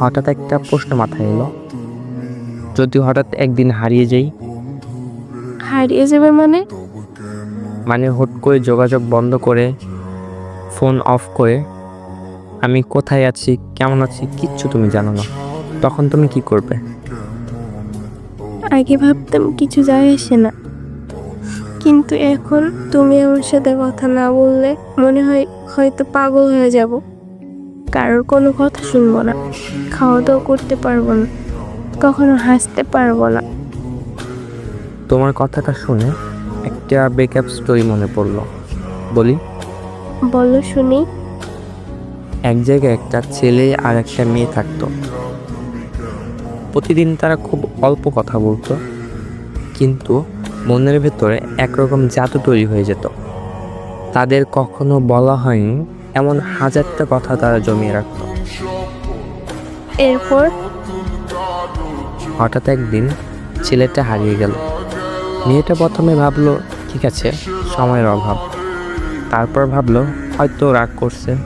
হঠাৎ একটা প্রশ্ন মাথায় এলো। যদি হঠাৎ একদিন হারিয়ে যাই? হারিয়ে যাবে মানে? মানে হুট করে যোগাযোগ বন্ধ করে ফোন অফ করে আমি কোথায় আছি কেমন আছি কিচ্ছু তুমি জানো না। তখন তুমি কি করবে? আগে ভাবতাম কিছু যায় আসে না। কিন্তু এখন তুমি আমার সাথে কথা না বললে মনে হয় হয়তো পাগল হয়ে যাব। কারোর কোনো কথা শুনব না। খাওয়া দাওয়া করতে পারব না। কখনো হাসতে পারব না। তোমার কথাটা শুনে একটা ব্রেকআপ স্টোরি মনে পড়ল। বলি? বলো শুনি। এক জায়গায় একটা ছেলে আর একটা মেয়ে থাকতো। প্রতিদিন তারা খুব অল্প কথা বলতো। কিন্তু মনের ভেতরে একরকম জাদু তৈরি হয়ে যেত। তাদের কখনো বলা হয়নি এমন হাজারটা কথা তারা জমিয়ে রাখতো। এরপর? হঠাৎ একদিন ছেলেটা হারিয়ে গেল। মেয়েটা প্রথমে ভাবলো ঠিক আছে সময়ের অভাব। তারপর ভাবলো হয়তো রাগ করছে।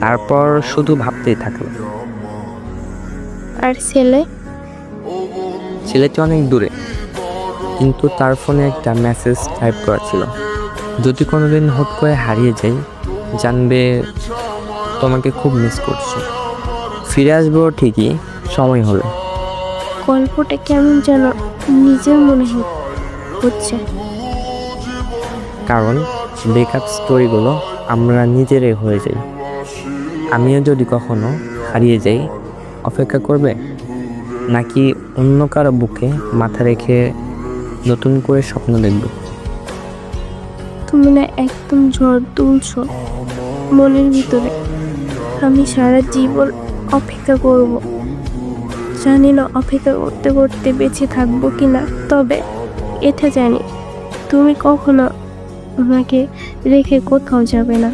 তারপর শুধু ভাবতেই থাকল। আর ছেলে? ছেলেটি অনেক দূরে কিন্তু তার ফোনে একটা মেসেজ টাইপ করা ছিল। যদি কোনোদিন হুট করে হারিয়ে যাই জানবে তোমাকে খুব মিস করছি। ফিরে আসব ঠিকই সময় হলে। গল্পটা কেমন যেন নিজের মনে হচ্ছে। কারণ ব্রেকআপ স্টোরিগুলো আমরা নিজেরাই হয়ে যাই। আমিও যদি কখনো হারিয়ে যাই অপেক্ষা করবে? নাকি অন্য কারও বুকে মাথা রেখে নতুন করে স্বপ্ন দেখবে? তুমি না একদম ঝড় তুলছো। মনের ভিতরে। আমি সারা জীবন অপেক্ষা করব। জানি না অপেক্ষা করতে করতে বেঁচে থাকব কি না তবে এটা জানি। তুমি কখনো আমাকে রেখে কোথাও যাবে না।